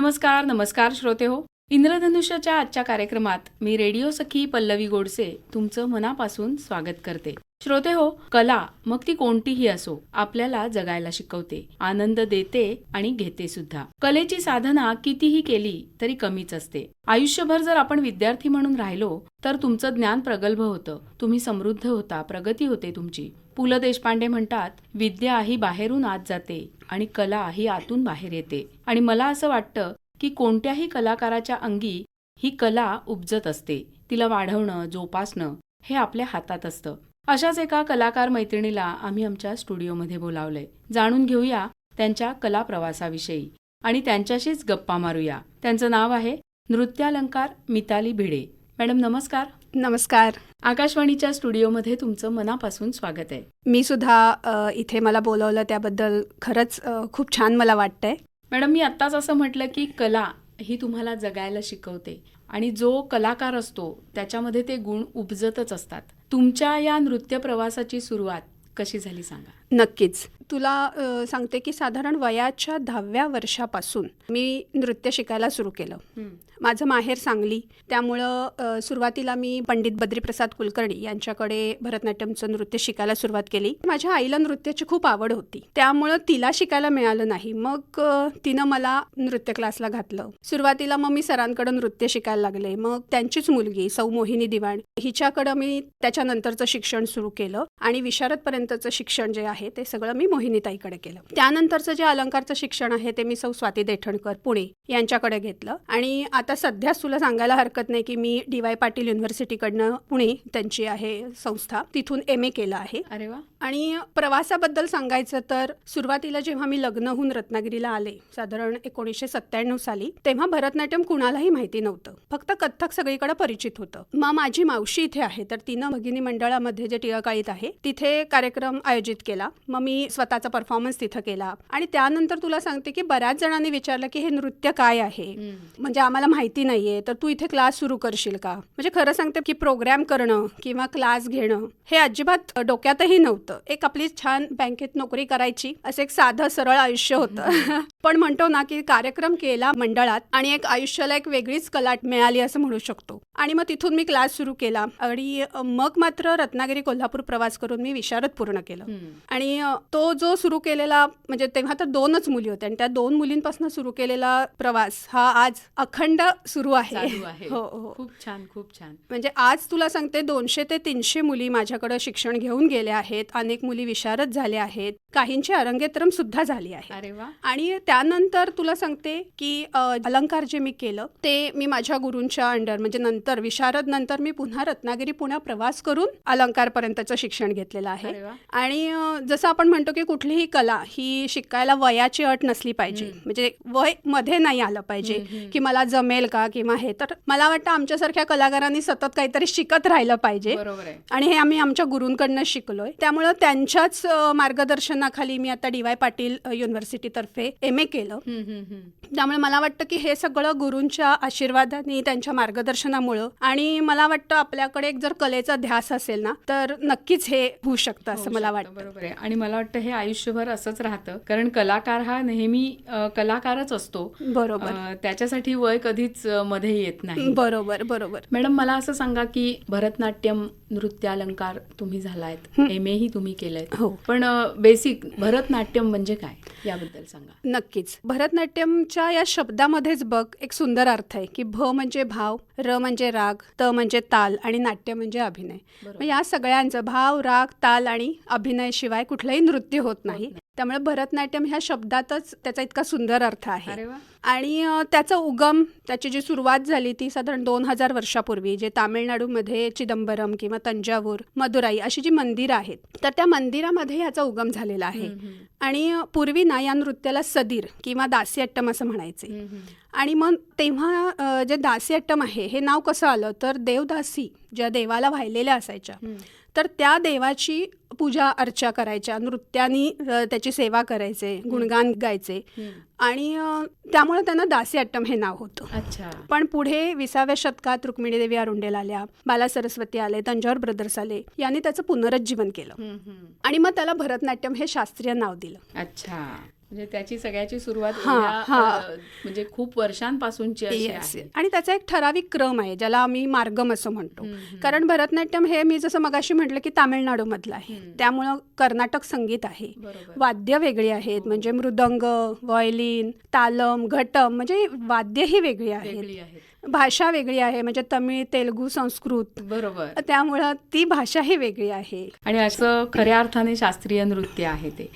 नमस्कार नमस्कार श्रोते हो. इंद्रधनुष्याच्या आजच्या कार्यक्रमात मी रेडिओ सखी पल्लवी गोडसे तुमचं मनापासून स्वागत करते. श्रोते हो कला मग ती कोणतीही असो आपल्याला जगायला शिकवते आनंद देते आणि घेते सुद्धा. कलेची साधना कितीही केली तरी कमीच असते. आयुष्यभर जर आपण विद्यार्थी म्हणून राहिलो तर तुमचं ज्ञान प्रगल्भ होतं. तुम्ही समृद्ध होता प्रगती होते तुमची. पु ल देशपांडे म्हणतात विद्या ही बाहेरून आत जाते आणि कला ही आतून बाहेर येते. आणि मला असं वाटतं की कोणत्याही कलाकाराच्या अंगी ही कला उपजत असते. तिला वाढवणं जोपासणं हे आपल्या हातात असतं. अशाच एका कलाकार मैत्रिणीला आम्ही आमच्या स्टुडिओमध्ये बोलावलंय. जाणून घेऊया त्यांच्या कला प्रवासाविषयी. आणि त्यांच्याशीच गप्पा मारूया. त्यांचं नाव आहे नृत्यालंकार मिताली भिडे. मॅडम नमस्कार. नमस्कार. आकाशवाणीच्या स्टुडिओमध्ये तुमचं मनापासून स्वागत आहे. मी सुद्धा इथे मला बोलवलं त्याबद्दल खरंच खूप छान मला वाटतंय. मॅडम मी आत्ताच असं म्हटलं की कला ही तुम्हाला जगायला शिकवते आणि जो कलाकार असतो त्याच्यामध्ये ते गुण उपजतच असतात. तुमच्या या नृत्य प्रवासाची सुरुवात कशी झाली सांगा. नक्कीच. तुला सांगते की साधारण वयाच्या दहाव्या वर्षापासून मी नृत्य शिकायला सुरू केलं. माझं माहेर सांगली. त्यामुळं सुरुवातीला मी पंडित बद्रीप्रसाद कुलकर्णी यांच्याकडे भरतनाट्यमचं नृत्य शिकायला सुरुवात केली. माझ्या आईला नृत्याची खूप आवड होती. त्यामुळं तिला शिकायला मिळालं नाही. मग तिनं मला नृत्य क्लासला घातलं. सुरुवातीला मग मी सरांकडं नृत्य शिकायला लागले. मग त्यांचीच मुलगी सौ मोहिनी दिवाण हिच्याकडं मी त्याच्यानंतरचं शिक्षण सुरू केलं. आणि विशारदपर्यंतचं शिक्षण जे आहे ते सगळं मी मोहिनीताईकडे केलं. त्यानंतरचं जे अलंकारचं शिक्षण आहे ते मी सौ स्वाती देठणकर पुणे यांच्याकडे घेतलं. आणि आता सध्याच तुला सांगायला हरकत नाही की मी डी वाय पाटील युनिव्हर्सिटीकडनं पुणे त्यांची आहे संस्था तिथून एम ए केलं आहे. अरे वा. आणि प्रवासाबद्दल सांगायचं तर सुरुवातीला जेव्हा मी लग्न होऊन रत्नागिरीला आले साधारण एकोणीसशे सत्त्याण्णव साली तेव्हा भरतनाट्यम कुणालाही माहिती नव्हतं. फक्त कथ्थक सगळीकडे परिचित होतं. मग माझी मावशी इथे आहे तर तिनं भगिनी मंडळामध्ये जे टिळकाळीत आहे तिथे कार्यक्रम आयोजित केला. मग मी स्वतःचा परफॉर्मन्स तिथं केला. आणि त्यानंतर तुला सांगते की बऱ्याच जणांनी विचारलं की हे नृत्य काय आहे? म्हणजे आम्हाला माहिती नाहीये तर तू इथे क्लास सुरू करशील का? म्हणजे खरं सांगते की प्रोग्राम करणं किंवा क्लास घेणं हे अजिबात डोक्यातही नव्हतं. एक आपली छान बँकेत नोकरी करायची असं एक साधं सरळ आयुष्य होतं. पण म्हणतो ना की कार्यक्रम केला मंडळात आणि एक आयुष्याला एक वेगळीच कलाट मिळाली असं म्हणू शकतो. आणि मग तिथून मी क्लास सुरू केला. आणि मग मात्र रत्नागिरी कोल्हापूर प्रवास करून मी विशारद पूर्ण केलं. आणि तो जो सुरू केलेला म्हणजे तेव्हा तर दोनच मुली होत्या आणि त्या दोन मुलींपासून सुरू केलेला प्रवास हा आज अखंड सुरू आहे. हो हो. खूप छान खूप छान. म्हणजे आज तुला सांगते दोनशे ते तीनशे मुली माझ्याकडे शिक्षण घेऊन गेल्या आहेत अनेक मुली विशारद झाल्या आहेत काहींची अरंगेत्रम सुद्धा झाली आहे. अरे वा. आणि त्यानंतर तुला सांगते की अलंकार जे मी केलं ते मी माझ्या गुरूंच्या अंडर म्हणजे नंतर विशारद नंतर मी पुन्हा रत्नागिरी पुण्या प्रवास करून अलंकारपर्यंतचं शिक्षण घेतलेलं आहे. आणि जसं आपण म्हणतो की कुठलीही कला ही शिकायला वयाची अट नसली पाहिजे. म्हणजे वयमध्ये नाही आलं पाहिजे की मला जमेल का किंवा हे. तर मला वाटतं आमच्यासारख्या कलाकारांनी सतत काहीतरी शिकत राहिलं पाहिजे. आणि हे आम्ही आमच्या गुरूंकडनं शिकलोय. त्यामुळं त्यांच्याच मार्गदर्शनाखाली मी आता डी वाय पाटील युनिव्हर्सिटीतर्फे एम ए केलं. त्यामुळे मला वाटतं की हे सगळं गुरूंच्या आशीर्वादाने त्यांच्या मार्गदर्शनामुळं आणि मला वाटतं आपल्याकडे एक जर कलेचा ध्यास असेल ना तर नक्कीच हे होऊ शकतं असं मला वाटतं. बरोबर आहे. आणि मला वाटतं हे आयुष्यभर असंच राहतं. कारण कलाकार हा नेहमी कलाकारच असतो. बरोबर. त्याच्यासाठी वय कधीच मध्ये येत नाही. बरोबर बरोबर. मॅडम मला असं सांगा की भरतनाट्यम नृत्यालंकार तुम्ही झालायत. एम ए ही तुम्ही केलंय. हो. पण बेसिक भरतनाट्यम म्हणजे काय? याबद्दल सांगा. नक्कीच. भरतनाट्यमच्या या शब्दामध्येच बघ एक सुंदर अर्थ आहे की भ म्हणजे भाव र म्हणजे राग त म्हणजे ताल आणि नाट्य म्हणजे अभिनय. या सगळ्यांचं भाव राग ताल आणि अभिनय शिवाय कुठलंही नृत्य होत नाही. त्यामुळे भरतनाट्यम ह्या शब्दातच त्याचा इतका सुंदर अर्थ आहे. आणि त्याचा उगम त्याची जी सुरुवात झाली ती साधारण दोन हजार वर्षापूर्वी जे तामिळनाडूमध्ये चिदंबरम किंवा तंजावूर मदुराई अशी जी मंदिरं आहेत तर त्या मंदिरामध्ये ह्याचा उगम झालेला आहे. आणि पूर्वी ना या नृत्याला सदीर किंवा दासियट्टम असं म्हणायचे. आणि मग तेव्हा जे दासियट्टम आहे हे नाव कसं आलं? तर देवदासी ज्या देवाला वाहिलेल्या असायच्या तर त्या देवाची पूजा अर्चा करायच्या नृत्यानी त्याची सेवा करायचे गुणगान गायचे. आणि त्यामुळे त्यांना दासियट्टम हे नाव होतं. अच्छा. पण पुढे विसाव्या शतकात रुक्मिणी देवी अरुंडेल आल्या बाला सरस्वती आले तंजावर ब्रदर्स आले यांनी त्याचं पुनरुज्जीवन केलं. आणि मग त्याला भरतनाट्यम हे शास्त्रीय नाव दिलं. अच्छा. म्हणजे त्याची सगळ्याची सुरुवात म्हणजे खूप वर्षांपासूनची. आहे. आणि त्याचा एक ठराविक क्रम आहे ज्याला आम्ही मार्गम असं म्हणतो. कारण भरतनाट्यम हे मी जसं मगाशी म्हटलं की तामिळनाडूमधलं आहे. हम्म. त्यामुळं कर्नाटक संगीत आहे. वाद्य वेगळी आहेत म्हणजे मृदंग व्हायोलिन तालम घटम म्हणजे वाद्य ही वेगळी आहेत. आहे भाषा वेगळी आहे म्हणजे तमिळ तेलुगू संस्कृत. बरोबर. त्यामुळं ती भाषा ही वेगळी आहे. आणि असं खऱ्या अर्थाने शास्त्रीय नृत्य आहे ते.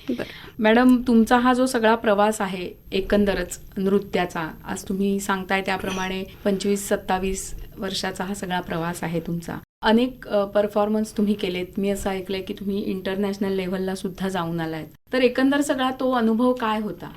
मॅडम तुमचा हा जो सगळा प्रवास आहे एकंदरच नृत्याचा आज तुम्ही सांगताय त्याप्रमाणे पंचवीस सत्तावीस वर्षाचा हा सगळा प्रवास आहे तुमचा. अनेक परफॉर्मन्स तुम्ही केलेत. मी असं ऐकलंय की तुम्ही इंटरनॅशनल लेव्हलला सुद्धा जाऊन आलायत. तर एकंदर सगळा तो अनुभव काय होता?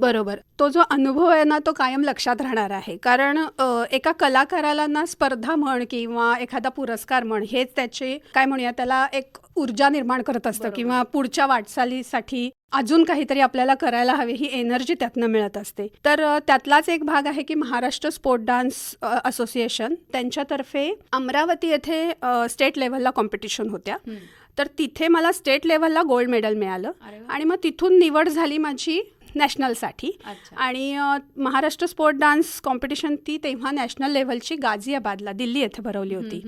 बरोबर. तो जो अनुभव आहे ना तो कायम लक्षात राहणार आहे. कारण अ, एका कलाकाराला ना स्पर्धा म्हण किंवा एखादा पुरस्कार म्हण हेच त्याचे काय म्हणूया त्याला एक ऊर्जा निर्माण करत असतं बरोबर. किंवा पुढच्या वाटचालीसाठी अजून काहीतरी आपल्याला करायला हवी ही एनर्जी त्यातनं मिळत असते. तर अ, त्यातलाच एक भाग आहे की महाराष्ट्र स्पोर्ट डान्स अ, असोसिएशन. त्यांच्यातर्फे अमरावती येथे अ, स्टेट लेव्हलला कॉम्पिटिशन होत्या. तर तिथे मला स्टेट लेव्हलला गोल्ड मेडल मिळालं. अरे. आणि मग तिथून निवड झाली माझी नॅशनलसाठी. आणि महाराष्ट्र स्पोर्ट डान्स कॉम्पिटिशन ती तेव्हा नॅशनल लेव्हलची गाझियाबादला दिल्ली येथे भरवली होती.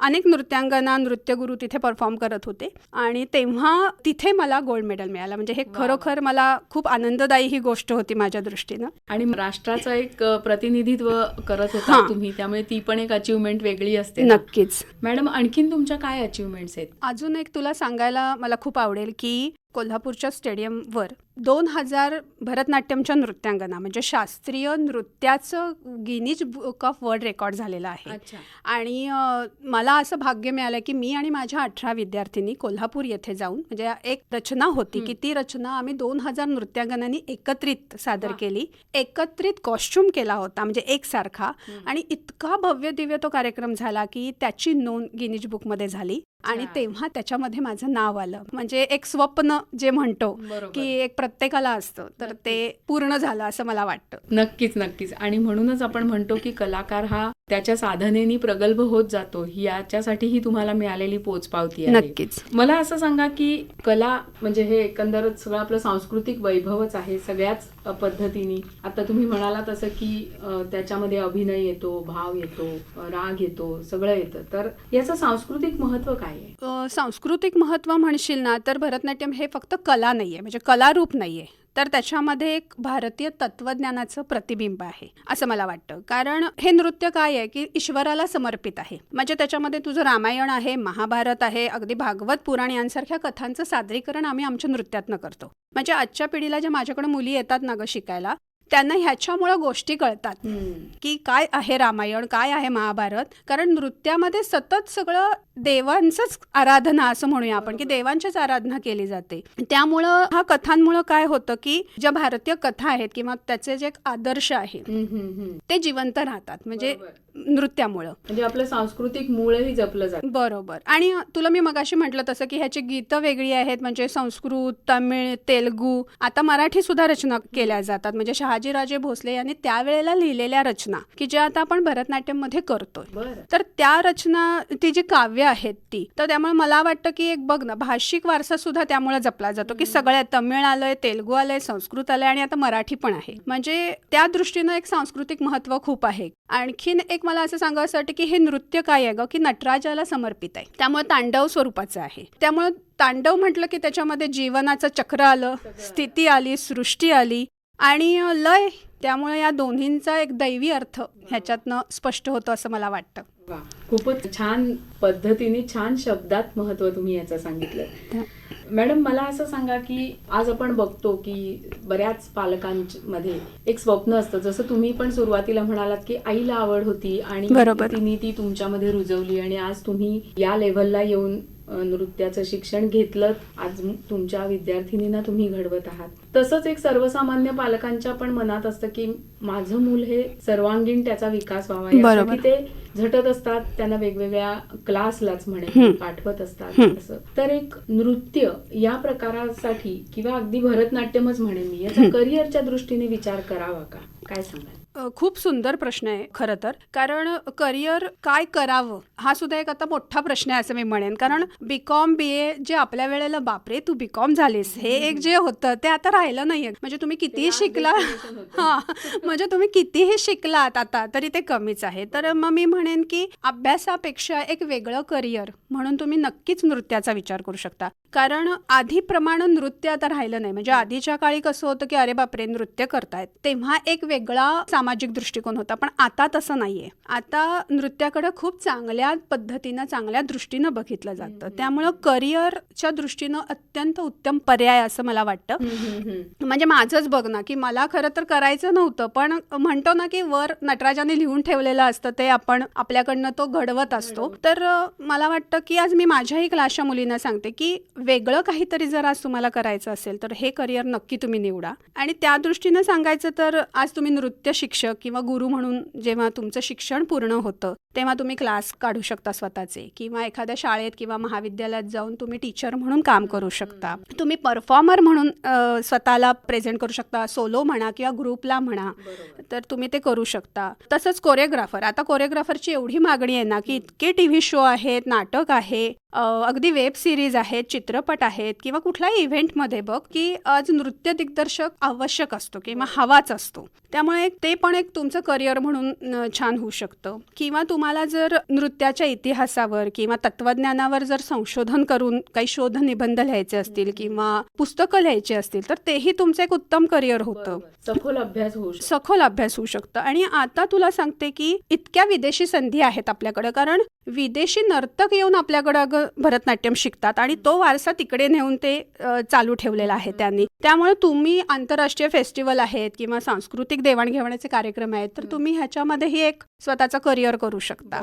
अनेक नृत्यांगना नृत्यगुरू तिथे परफॉर्म करत होते. आणि तेव्हा तिथे मला गोल्ड मेडल मिळालं. म्हणजे हे. खरोखर मला खूप आनंददायी ही गोष्ट होती माझ्या दृष्टीनं. आणि राष्ट्राचं एक प्रतिनिधित्व करत होता. तुम्ही. त्यामुळे ती पण एक अचिव्हमेंट वेगळी असते. नक्कीच. मॅडम आणखीन तुमच्या काय अचिव्हमेंट्स आहेत? अजून एक तुला सांगायला मला खूप आवडेल की कोल्हापूरच्या स्टेडियमवर दोन हजार भरतनाट्यमच्या नृत्यांगना म्हणजे शास्त्रीय नृत्याचं Guinness Book of World Record झालेलं आहे आणि मला असं भाग्य मिळालं की मी आणि माझ्या अठरा विद्यार्थिनी कोल्हापूर येथे जाऊन म्हणजे एक रचना होती. की ती रचना आम्ही दोन हजार नृत्यांगनांनी एकत्रित सादर. केली एकत्रित कॉस्ट्युम केला होता म्हणजे एकसारखा. आणि इतका भव्य दिव्य तो कार्यक्रम झाला की त्याची नोंद गिनीज बुकमध्ये झाली आणि. तेव्हा त्याच्यामध्ये माझं नाव आलं. म्हणजे एक स्वप्न जे म्हणतो की एक प्रत्येकाला असतं. तर ते पूर्ण झालं असं मला वाटतं. नक्कीच नक्कीच. आणि म्हणूनच आपण म्हणतो की कलाकार हा त्याच्या साधनेनी प्रगल्भ होत जातो याच्यासाठीही तुम्हाला मिळालेली पोचपावती आहे. नक्कीच. मला असं सांगा की कला म्हणजे हे एकंदरच सगळं आपलं सांस्कृतिक वैभवच आहे सगळ्याच पद्धतीने. आता तुम्ही म्हणाला तसं की त्याच्यामध्ये अभिनय येतो भाव येतो राग येतो सगळं येतं. तर याचं सांस्कृतिक महत्त्व काय आहे? सांस्कृतिक महत्त्व म्हणशील ना तर भरतनाट्यम हे फक्त कला नाही आहे म्हणजे कलारूप नाही आहे तर त्याच्यामध्ये एक भारतीय तत्वज्ञानाचं प्रतिबिंब आहे असं मला वाटतं. कारण हे नृत्य काय आहे की ईश्वराला समर्पित आहे. म्हणजे त्याच्यामध्ये तुझं रामायण आहे महाभारत आहे अगदी भागवत पुराण यांसारख्या कथांचं सादरीकरण आम्ही आमच्या नृत्यातनं करतो. म्हणजे आजच्या पिढीला ज्या माझ्याकडे मुली येतात ना गं शिकायला त्यांना ह्याच्यामुळं गोष्टी कळतात. की काय आहे रामायण काय आहे महाभारत? कारण नृत्यामध्ये सतत सगळं देवांचंच आराधना असं म्हणूया आपण की. देवांचीच आराधना केली जाते. त्यामुळं हा कथांमुळं काय होतं की ज्या भारतीय कथा आहेत किंवा त्याचे जे आदर्श आहेत. ते जिवंत राहतात म्हणजे. नृत्यामुळं. म्हणजे आपलं सांस्कृतिक मूळही जपलं जातं. बरोबर. आणि तुला मी मगाशी म्हटलं तसं की ह्याची गीतं वेगळी आहेत म्हणजे संस्कृत तमिळ तेलगू आता मराठी सुद्धा रचना केल्या जातात. म्हणजे शहाजीराजे भोसले यांनी त्यावेळेला लिहिलेल्या रचना की ज्या आता आपण भरतनाट्यममध्ये करतोय. बरं. तर त्या रचना ती जी काव्य आहेत ती. तर त्यामुळे मला वाटतं की एक बघ ना भाषिक वारसा सुद्धा त्यामुळे जपला जातो की सगळ्या तमिळ आलंय तेलगू आलंय संस्कृत आलंय आणि आता मराठी पण आहे. म्हणजे त्या दृष्टीनं एक सांस्कृतिक महत्त्व खूप आहे. आणखीन एक मला असं सांगावं वाटतं की हे नृत्य काय आहे ग की नटराजाला समर्पित आहे. त्यामुळे तांडव स्वरूपाचं आहे. त्यामुळे तांडव म्हटलं की त्याच्यामध्ये जीवनाचं चक्र आलं स्थिती आली सृष्टी आली आणि लय त्यामुळे या दोन्हींचा एक दैवी अर्थ ह्याच्यातनं स्पष्ट होतो असं मला वाटतं. खूपच छान पद्धतीने छान शब्दात महत्त्व तुम्ही याचं सांगितलं. मॅडम मला असं सांगा की आज आपण बघतो की बऱ्याच पालकांमध्ये एक स्वप्न असतं. जसं तुम्ही पण सुरुवातीला म्हणालात की आईला आवड होती आणि. तिने ती तुमच्यामध्ये रुजवली आणि आज तुम्ही या लेव्हलला येऊन नृत्याचं शिक्षण घेतलं आज तुमच्या विद्यार्थिनींना तुम्ही घडवत आहात तसंच एक सर्वसामान्य पालकांच्या पण मनात असतं की माझं मूल हे सर्वांगीण त्याचा विकास व्हावा. यासाठी ते झटत असतात त्यांना वेगवेगळ्या क्लासलाच म्हणे. पाठवत असतात. असं तर एक नृत्य या प्रकारासाठी किंवा अगदी भरतनाट्यमच म्हणेन मी याचा. करिअरच्या दृष्टीने विचार करावा का काय सांगाल खूप सुंदर प्रश्न आहे खरं तर. कारण करिअर काय करावं हा सुद्धा एक आता मोठा प्रश्न आहे असं मी म्हणेन. कारण बी कॉम बी ए जे आपल्या वेळेला बापरे तू बी कॉम झालीस. हे एक जे होतं ते आता राहिलं नाहीये. म्हणजे तुम्ही कितीही शिकला हा म्हणजे तुम्ही कितीही शिकलात आता तरी ते कमीच आहे. तर मग मी म्हणेन की अभ्यासापेक्षा एक वेगळं करिअर म्हणून तुम्ही नक्कीच नृत्याचा विचार करू शकता. कारण आधीप्रमाणे नृत्य आता राहिलं नाही. म्हणजे आधीच्या काळी कसं होतं की अरे बापरे नृत्य करतायत. तेव्हा एक वेगळा सामाजिक दृष्टिकोन होता पण आता तसं नाहीये. आता नृत्याकडे खूप चांगल्या पद्धतीनं चांगल्या दृष्टीनं बघितलं जातं. त्यामुळं करिअरच्या दृष्टीनं अत्यंत उत्तम पर्याय असं मला वाटतं. म्हणजे माझंच बघ ना की मला खरं तर करायचं नव्हतं पण म्हणतो ना की वर नटराजाने लिहून ठेवलेलं असतं ते आपण आपल्याकडनं तो घडवत असतो. तर मला वाटतं की आज मी माझ्याही क्लासच्या मुलींना सांगते की वेगळं काहीतरी जर आज तुम्हाला करायचं असेल तर हे करिअर नक्की तुम्ही निवडा. आणि त्या दृष्टीनं सांगायचं तर आज तुम्ही नृत्य शिक्षक किंवा गुरु म्हणून जेव्हा तुमचं शिक्षण पूर्ण होतं तेव्हा तुम्ही क्लास काढू शकता स्वतःचे. किंवा एखाद्या शाळेत किंवा महाविद्यालयात जाऊन तुम्ही टीचर म्हणून काम करू शकता. तुम्ही परफॉर्मर म्हणून स्वतःला प्रेझेंट करू शकता सोलो म्हणा किंवा ग्रुपला म्हणा तर तुम्ही ते करू शकता. तसंच कोरिओग्राफर. आता कोरिओग्राफरची एवढी मागणी आहे ना की इतके टी व्ही शो आहेत नाटक आहे अगदी वेब सिरीज आहेत चित्रपट आहेत किंवा कुठल्याही इव्हेंटमध्ये बघ की आज नृत्य दिग्दर्शक आवश्यक असतो किंवा हवाच असतो. त्यामुळे ते पण एक तुमचं करिअर म्हणून छान होऊ शकतं. किंवा तुम्हाला जर नृत्याच्या इतिहासावर किंवा तत्वज्ञानावर जर संशोधन करून काही शोध निबंध लिहायचे असतील किंवा पुस्तकं लिहायची असतील तर तेही तुमचं एक उत्तम करिअर होतं. सखोल अभ्यास होऊ शकतो. सखोल अभ्यास होऊ शकतं. आणि आता तुला सांगते की इतक्या विदेशी संधी आहेत आपल्याकडे कारण विदेशी नर्तक येऊन आपल्याकडे अगं भरतनाट्यम शिकतात आणि तो वारसा तिकडे नेऊन ते चालू ठेवलेला आहे त्यांनी. त्यामुळे तुम्ही आंतरराष्ट्रीय फेस्टिवल आहेत किंवा सांस्कृतिक देवाणघेवाणीचे कार्यक्रम आहेत तर तुम्ही ह्याच्यामध्येही एक स्वतःचं करिअर करू शकता.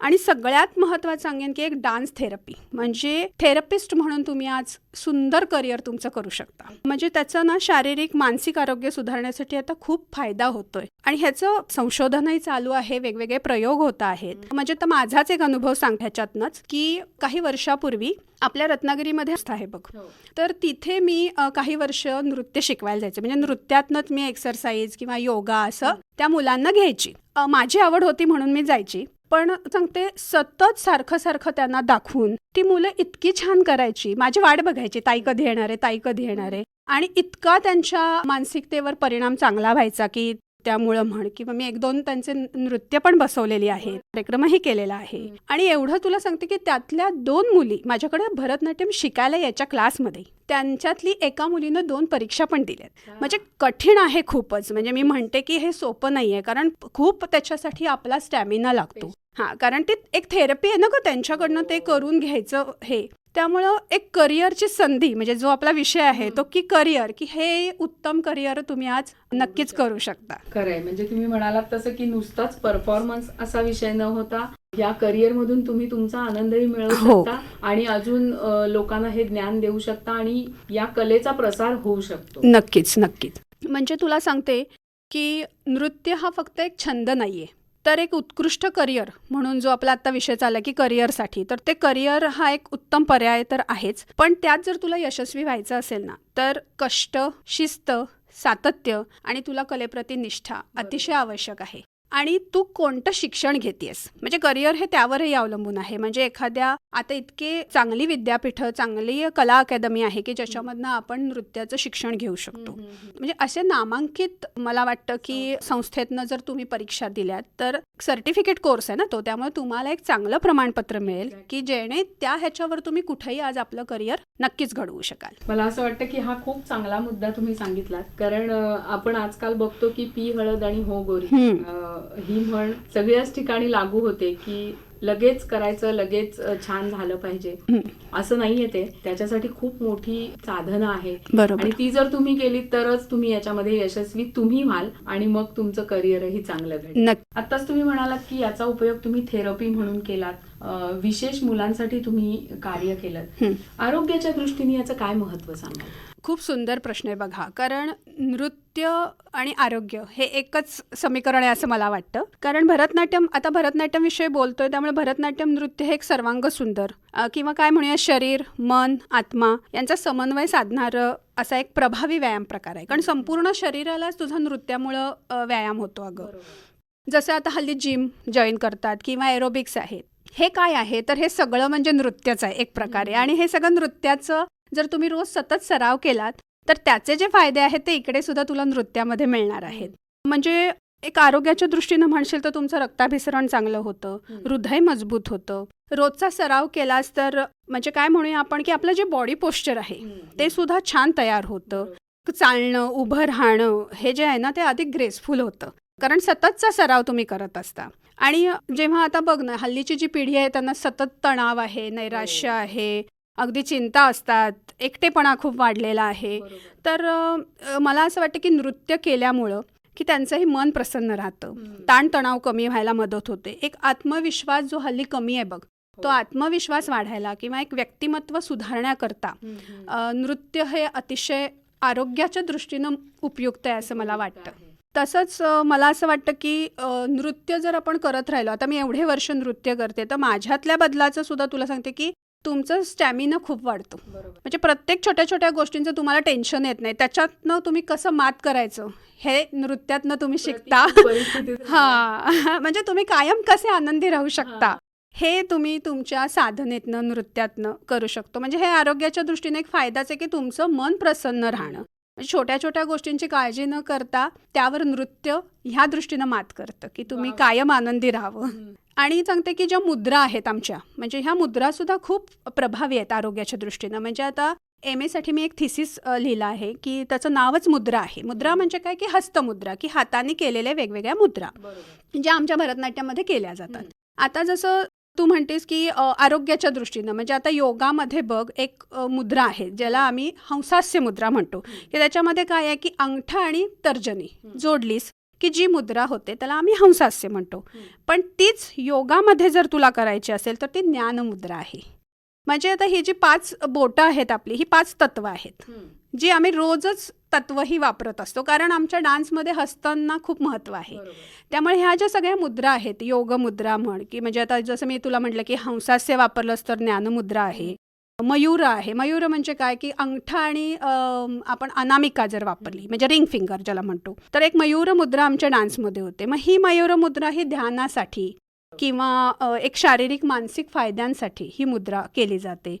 आणि सगळ्यात महत्त्वाचं सांगेन की एक डान्स थेरपी म्हणजे थेरपिस्ट म्हणून तुम्ही आज सुंदर करिअर तुमचं करू शकता. म्हणजे त्याचं ना शारीरिक मानसिक आरोग्य सुधारण्यासाठी आता खूप फायदा होतोय. आणि ह्याचं संशोधनही चालू आहे वेगवेगळे प्रयोग होत आहेत. म्हणजे तर माझाच एक अनुभव सांग ह्याच्यातनच की काही वर्षापूर्वी आपल्या रत्नागिरीमध्ये असतं आहे बघ. तर तिथे मी काही वर्ष नृत्य शिकवायला जायचे. म्हणजे नृत्यातनंच मी एक्सरसाइज किंवा योगा असं त्या मुलांना घ्यायची. माझी आवड होती म्हणून मी जायची. पण सांगते सतत सारखं सारखं त्यांना दाखवून ती मुलं इतकी छान करायची. माझी वाट बघायची ताई कधी येणार आहे ताई कधी येणार आहे. आणि इतका त्यांच्या मानसिकतेवर परिणाम चांगला व्हायचा की त्यामुळं म्हण किंवा मी एक दोन त्यांचे नृत्य पण बसवलेली आहे कार्यक्रमही केलेला आहे. आणि एवढं तुला सांगते की त्यातल्या दोन मुली माझ्याकडे भरतनाट्यम शिकायला याच्या क्लासमध्ये त्यांच्यातली एका मुलीनं दोन परीक्षा पण दिल्यात. म्हणजे कठीण आहे खूपच. म्हणजे मी म्हणते की हे सोपं नाही आहे कारण खूप त्याच्यासाठी आपला स्टॅमिना लागतो. हा कारण ती एक थेरपी आहे ना ग त्यांच्याकडनं ते करून घ्यायचं हे. त्यामुळं एक करिअरची संधी म्हणजे जो आपला विषय आहे तो की करिअर की हे उत्तम करिअर तुम्ही आज नक्कीच करू शकता. खरंय म्हणजे तुम्ही म्हणालात तसं की नुसताच परफॉर्मन्स असा विषय न होता या करिअर मधून तुम्ही तुमचा आनंदही मिळवू हो. शकता आणि अजून लोकांना हे ज्ञान देऊ शकता आणि या कलेचा प्रसार होऊ शकतो. नक्कीच नक्कीच. म्हणजे तुला सांगते की नृत्य हा फक्त एक छंद नाहीये. तर एक उत्कृष्ट करिअर म्हणून जो आपला आता विषय चालला की करिअरसाठी तर ते करिअर हा एक उत्तम पर्याय तर आहेच. पण त्यात जर तुला यशस्वी व्हायचं असेल ना तर कष्ट शिस्त सातत्य आणि तुला कलेप्रती निष्ठा अतिशय आवश्यक आहे. आणि तू कोणतं शिक्षण घेतेस? म्हणजे करिअर हे त्यावरही अवलंबून आहे. म्हणजे एखाद्या आता इतके चांगली विद्यापीठं चांगली कला अकादमी आहे की ज्याच्यामधनं आपण नृत्याचं शिक्षण घेऊ शकतो. म्हणजे असे नामांकित मला वाटतं की संस्थेतनं जर तुम्ही परीक्षा दिल्यात तर सर्टिफिकेट कोर्स आहे ना तो. त्यामुळे तुम्हाला एक चांगलं प्रमाणपत्र मिळेल की जेणे त्या ह्याच्यावर तुम्ही कुठेही आज आपलं करिअर नक्कीच घडवू शकाल. मला असं वाटतं की हा खूप चांगला मुद्दा तुम्ही सांगितलात. कारण आपण आजकाल बघतो की पी हळद आणि हो गोरी. ही म्हण सगळ्याच ठिकाणी लागू होते की लगेच करायचं लगेच छान झालं पाहिजे. असं नाहीये ते. त्याच्यासाठी खूप मोठी साधनं आहे बरोबर. आणि ती जर तुम्ही केली तरच तुम्ही याच्यामध्ये यशस्वी तुम्ही व्हाल आणि मग तुमचं करिअरही चांगलं घडेल. आताच तुम्ही म्हणालात की याचा उपयोग तुम्ही थेरपी म्हणून केलात. विशेष मुलांसाठी तुम्ही कार्य केलं. आरोग्याच्या दृष्टीने याचं काय महत्त्व सांगाल? खूप सुंदर प्रश्न आहे बघा. कारण नृत्य आणि आरोग्य हे एकच समीकरण आहे असं मला वाटतं. कारण भरतनाट्यम आता भरतनाट्यम विषयी बोलतोय त्यामुळे भरतनाट्यम नृत्य हे एक सर्वांग सुंदर. किंवा काय म्हणूया शरीर मन आत्मा यांचा समन्वय साधणारं असा एक प्रभावी व्यायाम प्रकार आहे. कारण संपूर्ण शरीरालाच तुझा नृत्यामुळं व्यायाम होतो अगं. जसं आता हल्ली जिम जॉईन करतात किंवा एरोबिक्स आहेत. हे काय आहे? तर हे सगळं म्हणजे नृत्यच आहे एक प्रकारे. आणि हे सगळं नृत्याचं जर तुम्ही रोज सतत सराव केलात तर त्याचे जे फायदे आहेत ते इकडे सुद्धा तुला नृत्यामध्ये मिळणार आहेत. म्हणजे एक आरोग्याच्या दृष्टीनं म्हणशील तर तुमचं रक्ताभिसरण चांगलं होतं हृदय मजबूत होतं. रोजचा सराव केलास तर म्हणजे काय म्हणूया आपण की आपलं जे बॉडी पोश्चर आहे ते सुद्धा छान तयार होतं. चालणं उभं राहणं हे जे आहे ना ते अधिक ग्रेसफुल होतं. कारण सततचा सराव तुम्ही करत असता. आणि जेव्हा आता बघ ना हल्लीची जी पिढी आहे त्यांना सतत तणाव आहे नैराश्य आहे अगदी चिंता असतात एकटेपणा खूप वाढलेला आहे. तर मला असं वाटतं की नृत्य केल्यामुळं की त्यांचंही मन प्रसन्न राहतं. ताणतणाव कमी व्हायला मदत होते. एक आत्मविश्वास जो हल्ली कमी आहे बघ तो आत्मविश्वास वाढायला किंवा एक व्यक्तिमत्व सुधारण्याकरता नृत्य हे अतिशय आरोग्याच्या दृष्टीनं उपयुक्त आहे असं मला वाटतं. तसंच मला असं वाटतं की नृत्य जर आपण करत राहिलो आता मी एवढे वर्ष नृत्य करते तर माझ्यातल्या बदलाचं सुद्धा तुला सांगते की तुमचं स्टॅमिना खूप वाढतो. म्हणजे प्रत्येक छोट्या छोट्या गोष्टींचं तुम्हाला टेन्शन येत नाही. त्याच्यातनं तुम्ही कसं मात करायचं? हे नृत्यातनं तुम्ही शिकता. हा. म्हणजे तुम्ही कायम कसे आनंदी राहू शकता? हे तुम्ही तुमच्या साधनेतनं नृत्यातनं करू शकतो. म्हणजे हे आरोग्याच्या दृष्टीने एक फायदाच आहे की तुमचं मन प्रसन्न राहणं. म्हणजे छोट्या छोट्या गोष्टींची काळजी न करता त्यावर नृत्य ह्या दृष्टीनं मात करतं की तुम्ही. कायम आनंदी राहावं. आणि सांगते की ज्या मुद्रा आहेत आमच्या म्हणजे ह्या मुद्रा सुद्धा खूप प्रभावी आहेत आरोग्याच्या दृष्टीनं. म्हणजे आता एम एसाठी मी एक थिसिस लिहिला आहे की त्याचं नावच मुद्रा आहे. मुद्रा म्हणजे काय? की हस्तमुद्रा की हाताने केलेल्या वेगवेगळ्या मुद्रा ज्या आमच्या भरतनाट्यामध्ये केल्या जातात. आता जसं तू म्हणतेस की आरोग्याच्या दृष्टीनं म्हणजे आता योगामध्ये बघ एक मुद्रा आहे ज्याला आम्ही हंसास्य मुद्रा म्हणतो. की त्याच्यामध्ये काय आहे की अंगठा आणि तर्जनी. जोडलीस की जी मुद्रा होते त्याला आम्ही हंसास्य म्हणतो. पण तीच योगामध्ये जर तुला करायची असेल तर ती ज्ञानमुद्रा आहे. म्हणजे आता ही जी पाच बोटं आहेत आपली ही पाच तत्व आहेत. जी आम्ही रोजच तत्व ही वापरत असतो. कारण आमच्या डान्समध्ये हस्तांना खूप महत्त्व आहे. त्यामुळे ह्या ज्या सगळ्या मुद्रा आहेत योग मुद्रा म्हण की म्हणजे आता जसं मी तुला म्हटलं की हंसास्य वापरलंस तर ज्ञानमुद्रा आहे. मयूर आहे. मयूर म्हणजे काय? की अंगठा आणि आपण अनामिका जर वापरली म्हणजे रिंग फिंगर ज्याला म्हणतो तर एक मयूर मुद्रा आमच्या डान्समध्ये होते. मग ही मयूर मुद्रा ही ध्यानासाठी किंवा एक शारीरिक मानसिक फायद्यांसाठी ही मुद्रा केली जाते.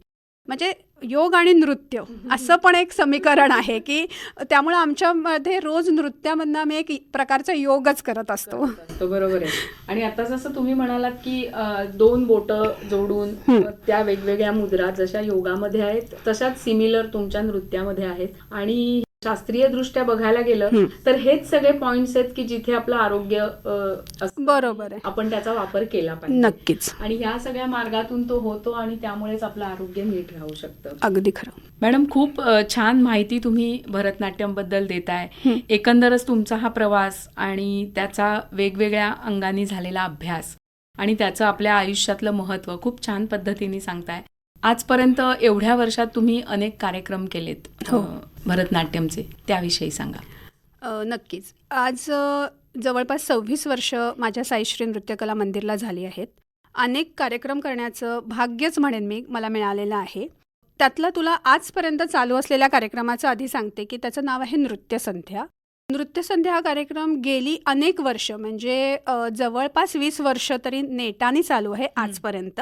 म्हणजे योग आणि नृत्य असं पण एक समीकरण आहे की त्यामुळे आमच्यामध्ये रोज नृत्यामधनं आम्ही एक प्रकारचा योगच करत असतो. तो बरोबर आहे. आणि आता जसं तुम्ही म्हणालात की दोन बोट जोडून त्या वेगवेगळ्या मुद्रा जशा योगामध्ये आहेत तशाच सिमिलर तुमच्या नृत्यामध्ये आहेत. आणि शास्त्रीय दृष्ट्या बघायला गेलं. तर हेच सगळे पॉइंट्स आहेत की जिथे आपलं आरोग्य. बरोबर आहे आपण त्याचा वापर केला पाहिजे नक्कीच आणि ह्या सगळ्या मार्गातून तो होतो आणि त्यामुळेच आपलं आरोग्य नीट राहू शकतं अगदी खरं मॅडम खूप छान माहिती तुम्ही भरतनाट्यमबद्दल देताय हं. एकंदरच तुमचा हा प्रवास आणि त्याचा वेगवेगळ्या अंगाने झालेला अभ्यास आणि त्याचं आपल्या आयुष्यातलं महत्त्व खूप छान पद्धतीने सांगताय आजपर्यंत एवढ्या वर्षात तुम्ही अनेक कार्यक्रम केलेत हो. भरतनाट्यमचे. त्याविषयी सांगा. नक्कीच. आज जवळपास सव्वीस वर्ष माझ्या साईश्री नृत्यकला मंदिरला झाली आहेत. अनेक कार्यक्रम करण्याचं भाग्यच म्हणेन मी मला मिळालेलं आहे. त्यातलं तुला आजपर्यंत चालू असलेल्या कार्यक्रमाचं आधी सांगते की त्याचं नाव आहे नृत्यसंध्या. नृत्यसंध्या हा कार्यक्रम गेली अनेक वर्ष म्हणजे जवळपास वीस वर्ष तरी नेटाने चालू आहे आजपर्यंत.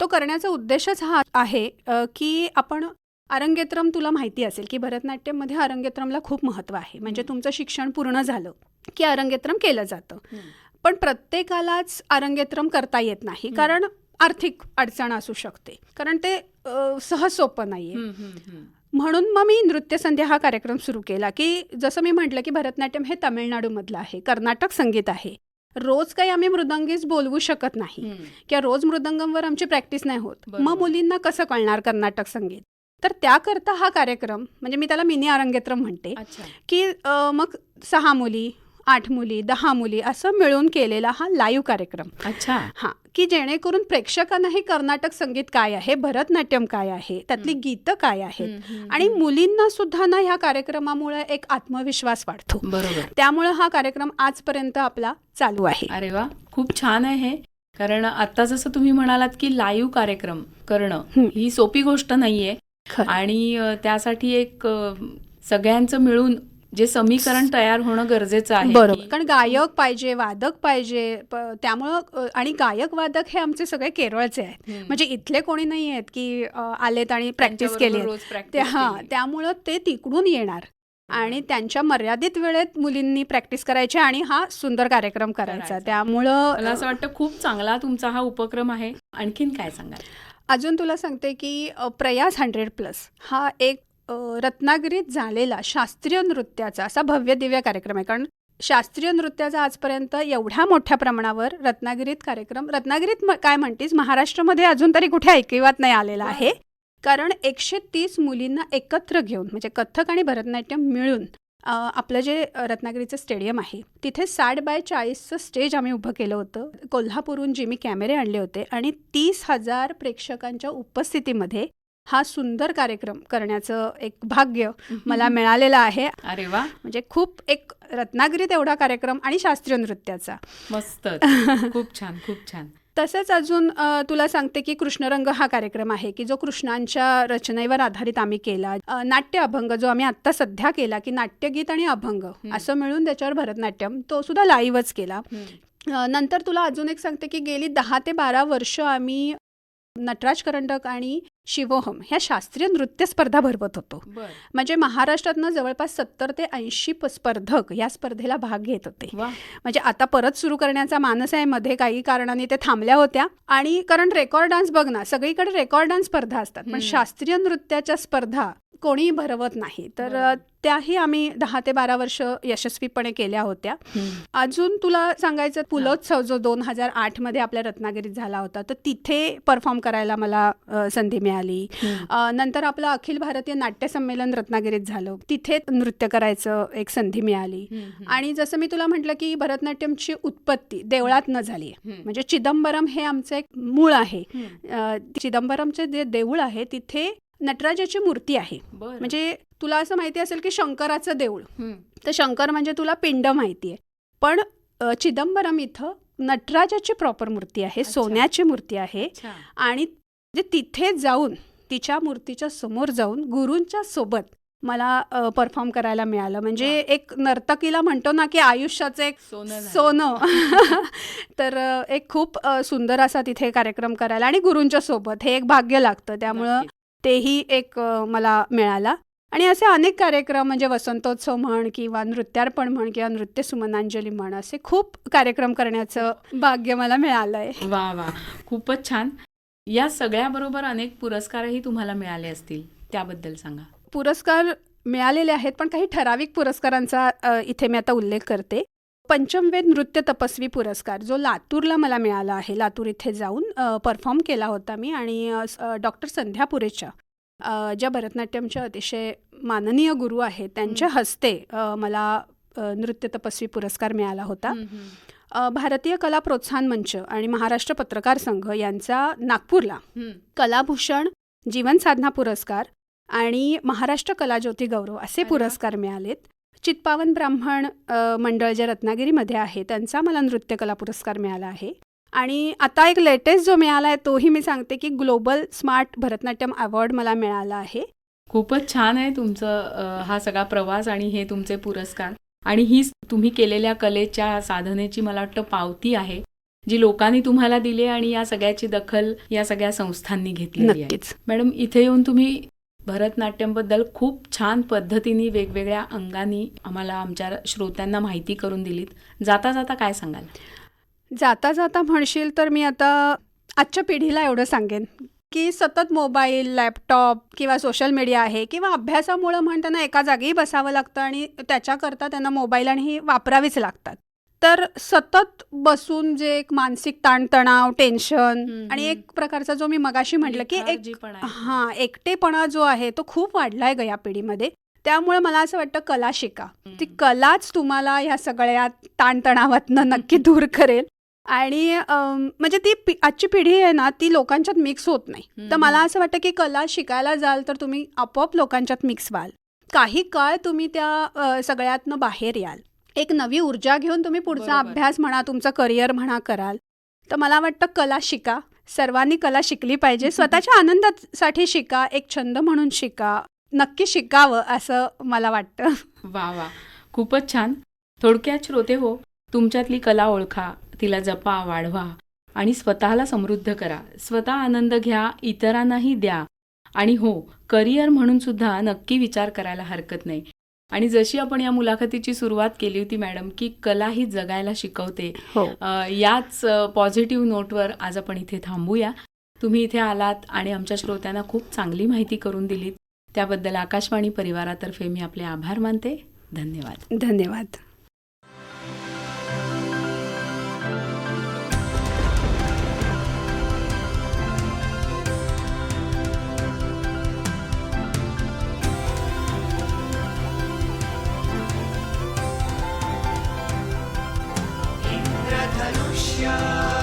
तो करण्याचा उद्देशच हा आहे की आपण अरंगेत्रम तुला माहिती असेल की भरतनाट्यममध्ये अरंगेत्रमला खूप महत्त्व आहे. म्हणजे. तुमचं शिक्षण पूर्ण झालं की अरंगेत्रम केलं जातं. पण प्रत्येकालाच अरंगेत्रम करता येत नाही. कारण आर्थिक अडचण असू शकते. कारण ते सहज सोपं नाही आहे म्हणून मग मी नृत्यसंध्या हा कार्यक्रम सुरू केला की जसं मी म्हटलं की भरतनाट्यम हे तामिळनाडूमधलं आहे कर्नाटक संगीत आहे. रोज काही आम्ही मृदंगीच बोलवू शकत नाही. किंवा रोज मृदंगमवर आमची प्रॅक्टिस नाही होत. मग मुलींना कसं कळणार कर्नाटक संगीत? तर त्याकरता हा कार्यक्रम म्हणजे मी त्याला मिनी अरंगेत्रम म्हणते की मग सहा मुली आठ मुली दहा मुली असं मिळून केलेला हा लाईव्ह कार्यक्रम. अच्छा. हां की जेणेकरून प्रेक्षकांना हे कर्नाटक संगीत काय आहे भरतनाट्यम काय आहे त्यातली गीतं काय आहेत आणि मुलींना सुद्धा ना ह्या कार्यक्रमामुळे एक आत्मविश्वास वाढतो. बरोबर. त्यामुळे हा कार्यक्रम आजपर्यंत आपला चालू आहे. अरे वा खूप छान आहे हे. कारण आता जसं तुम्ही म्हणालात की लाईव्ह कार्यक्रम करणं हं. सोपी गोष्ट नाहीये. आणि त्यासाठी एक सगळ्यांचं मिळून जे समीकरण तयार होणं गरजेचं आहे. बरोबर. कारण गायक पाहिजे वादक पाहिजे त्यामुळं आणि गायक वादक हे आमचे सगळे केरळचे आहेत. हं. म्हणजे इथले कोणी नाही आहेत की आलेत आणि प्रॅक्टिस केली हां. त्यामुळं ते तिकडून येणार. आणि त्यांच्या मर्यादित वेळेत मुलींनी प्रॅक्टिस करायची आणि हा सुंदर कार्यक्रम करायचा. त्यामुळं मला असं वाटतं खूप चांगला तुमचा हा उपक्रम आहे. आणखीन काय सांगाल? अजून तुला सांगते की प्रयास हंड्रेड प्लस हा एक रत्नागिरीत झालेला शास्त्रीय नृत्याचा असा भव्य दिव्य कार्यक्रम आहे. कारण शास्त्रीय नृत्याचा आजपर्यंत एवढ्या मोठ्या प्रमाणावर रत्नागिरीत कार्यक्रम रत्नागिरीत काय म्हणतीस? महाराष्ट्रामध्ये अजून तरी कुठे ऐकिवात नाही आलेला आहे. कारण एकशे तीस मुलींना एकत्र घेऊन म्हणजे कथ्थक आणि भरतनाट्यम मिळून आपलं जे रत्नागिरीचं स्टेडियम आहे तिथे साठ बाय चाळीसचं स्टेज आम्ही उभं केलं होतं. कोल्हापूरहून जे मी कॅमेरे आणले होते आणि तीस हजार प्रेक्षकांच्या उपस्थितीमध्ये हा सुंदर कार्यक्रम करण्याचं एक भाग्य मला मिळालेलं आहे. अरे वा. म्हणजे खूप एक रत्नागिरीत एवढा कार्यक्रम आणि शास्त्रीय नृत्याचा. मस्त. खूप छान खूप छान. तसंच अजून तुला सांगते की कृष्णरंग हा कार्यक्रम आहे की जो कृष्णांच्या रचनेवर आधारित आम्ही केला. नाट्य अभंग जो आम्ही आत्ता सध्या केला की नाट्यगीत आणि अभंग असं मिळून त्याच्यावर भरतनाट्यम तो सुद्धा लाईव्हच केला. नंतर तुला अजून एक सांगते की गेली दहा ते बारा वर्ष आम्ही नटराज करंडक आणि शिवोहम ह्या शास्त्रीय नृत्य स्पर्धा भरवत होतो. म्हणजे महाराष्ट्रातनं जवळपास सत्तर ते ऐंशी स्पर्धक या स्पर्धेला भाग घेत होते. म्हणजे आता परत सुरू करण्याचा मानस आहे मध्ये काही कारणाने ते थांबल्या होत्या. आणि कारण रेकॉर्ड डान्स बघ ना सगळीकडे रेकॉर्ड डान्स स्पर्धा असतात. पण. शास्त्रीय नृत्याच्या स्पर्धा कोणी भरवत नाही. तर. त्याही आम्ही दहा ते बारा वर्ष यशस्वीपणे केल्या होत्या. अजून तुला सांगायचं पुलोत्सव जो दोन हजार आठमध्ये आपल्या रत्नागिरीत झाला होता तर तिथे परफॉर्म करायला मला संधी मिळाली. नंतर आपलं अखिल भारतीय नाट्य संमेलन रत्नागिरीत झालं. तिथे नृत्य करायचं एक संधी मिळाली. आणि जसं मी तुला म्हटलं की भरतनाट्यमची उत्पत्ती देवळात न झाली. म्हणजे चिदंबरम हे आमचं एक मूळ आहे. चिदंबरमचे जे देऊळ आहे तिथे नटराजाची मूर्ती आहे. म्हणजे तुला असं माहिती असेल की शंकराचं देऊळ. तर शंकर म्हणजे तुला पिंड माहिती आहे पण चिदंबरम इथं नटराजाची प्रॉपर मूर्ती आहे. सोन्याची मूर्ती आहे. आणि जे तिथे जाऊन तिच्या मूर्तीच्या समोर जाऊन गुरूंच्या सोबत मला परफॉर्म करायला मिळालं म्हणजे. एक नर्तकीला म्हणतो ना की आयुष्याचं एक सोनं तर एक खूप सुंदर असा तिथे कार्यक्रम करायला आणि गुरूंच्या सोबत हे एक भाग्य लागतं त्यामुळं. तेही एक मला मिळाला. आणि असे अनेक कार्यक्रम म्हणजे वसंतोत्सव म्हण किंवा नृत्यार्पण म्हण किंवा नृत्य सुमनांजली म्हण असे खूप कार्यक्रम करण्याचं भाग्य मला मिळालं आहे वा वा. खूपच छान. या सगळ्याबरोबर अनेक पुरस्कारही तुम्हाला मिळाले असतील. त्याबद्दल सांगा. पुरस्कार मिळालेले आहेत पण काही ठराविक पुरस्कारांचा इथे मी आता उल्लेख करते. पंचमवेद नृत्य तपस्वी पुरस्कार जो लातूरला मला मिळाला आहे. लातूर इथे जाऊन परफॉर्म केला होता मी आणि डॉक्टर संध्या पुरेच्या ज्या भरतनाट्यमच्या अतिशय माननीय गुरु आहेत त्यांच्या हस्ते मला नृत्य तपस्वी पुरस्कार मिळाला होता. भारतीय कला प्रोत्साहन मंच आणि महाराष्ट्र पत्रकार संघ यांचा नागपूरला. कलाभूषण जीवन साधना पुरस्कार आणि महाराष्ट्र कलाज्योती गौरव असे. पुरस्कार मिळालेत. चित्पावन ब्राह्मण मंडळ जे रत्नागिरीमध्ये आहे त्यांचा मला नृत्यकला पुरस्कार मिळाला आहे. आणि आता एक लेटेस्ट जो मिळाला आहे तोही मी सांगते की ग्लोबल स्मार्ट भरतनाट्यम अवॉर्ड मला मिळाला आहे. खूपच छान आहे तुमचं हा सगळा प्रवास आणि हे तुमचे पुरस्कार. आणि ही तुम्ही केलेल्या कलेच्या साधनेची मला वाटतं पावती आहे जी लोकांनी तुम्हाला दिली आणि या सगळ्याची दखल या सगळ्या संस्थांनी नक्कीच. मॅडम इथे येऊन तुम्ही भरतनाट्यमबद्दल खूप छान पद्धतीने वेगवेगळ्या अंगांनी आम्हाला आमच्या श्रोत्यांना माहिती करून दिलीत. जाता जाता काय सांगाल? जाता जाता म्हणशील तर मी आता आजच्या पिढीला एवढं सांगेन की सतत मोबाईल लॅपटॉप किंवा सोशल मीडिया आहे किंवा अभ्यासामुळं म्हण त्यांना एका जागीही बसावं लागतं आणि त्याच्याकरता त्यांना मोबाईल आणि ही वापरावीच लागतात. तर सतत बसून जे एक मानसिक ताणतणाव टेन्शन आणि. एक प्रकारचा जो मी मगाशी म्हटलं की एक. हां एकटेपणा जो आहे तो खूप वाढलाय ग या पिढीमध्ये. त्यामुळे मला असं वाटतं कला शिका. ती कलाच तुम्हाला ह्या सगळ्या ताणतणावातनं नक्की दूर करेल. आणि म्हणजे ती आजची पिढी आहे ना ती लोकांच्यात मिक्स होत नाही. तर. मला असं वाटतं की कला शिकायला जाल तर तुम्ही आपोआप लोकांच्यात मिक्स व्हाल. काही काळ तुम्ही त्या सगळ्यातनं बाहेर याल. एक नवी ऊर्जा घेऊन तुम्ही पुढचा. अभ्यास म्हणा तुमचं करिअर म्हणा कराल तर मला वाटतं कला शिका. सर्वांनी कला शिकली पाहिजे. स्वतःच्या आनंदासाठी शिका एक छंद म्हणून शिका. नक्की शिकावं असं मला वाटतं. वा वा. खूपच छान. थोडक्यात श्रोते हो तुमच्यातली कला ओळखा तिला जपा वाढवा आणि स्वतःला समृद्ध करा. स्वतः आनंद घ्या इतरांनाही द्या. आणि हो करिअर म्हणून सुद्धा नक्की विचार करायला हरकत नाही. आणि जशी आपण या मुलाखतीची सुरुवात केली होती मॅडम की कला ही जगायला शिकवते. हो. याच पॉझिटिव्ह नोटवर आज आपण इथे थांबूया. तुम्ही इथे आलात आणि आमच्या श्रोत्यांना खूप चांगली माहिती करून दिलीत. त्याबद्दल आकाशवाणी परिवारातर्फे मी आपले आभार मानते. धन्यवाद. धन्यवाद. Yeah.